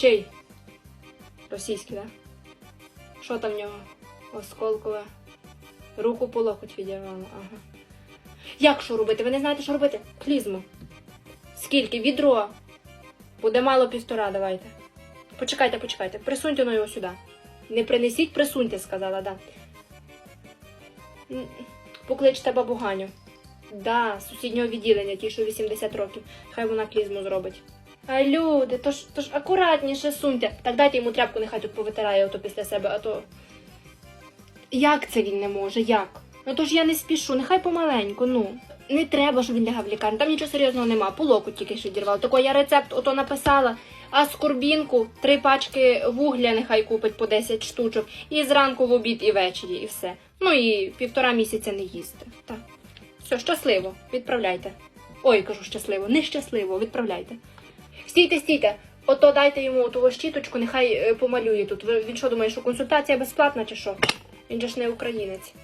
Чий? Російський? Да? Що там в нього? Осколкове. Руку по локоть відірвало. Ага. Як що робити? Ви не знаєте, що робити? Клізму. Скільки? Відро. Буде мало півтора, давайте. Почекайте, почекайте. Присуньте ну його сюди. Не принесіть, присуньте, сказала, да. Покличте бабу Ганю. Да, сусіднього відділення, ті, що 80 років. Хай вона клізму зробить. А люди, то ж, то ж акуратніше суньте. Так дайте йому тряпку, нехай тут повитирає ото після себе, а то. Як це він не може? Як? Ну то ж я не спішу, нехай помаленьку, ну. Не треба, щоб він лягав в лікарню. Там нічого серйозного нема. По локу тільки що дірвав. Тако я рецепт ото написала, а скорбінку, три пачки вугля нехай купить по 10 штучок. І зранку в обід і ввечері, і все. Ну і півтора місяця не їсти. Так. Все, щасливо, відправляйте. Ой, кажу щасливо, нещасливо, відправляйте. Стійте, стійте. Ото дайте йому ту щіточку, нехай е, помалює тут. Він що думає, що консультація безплатна чи що? Він же ж не українець.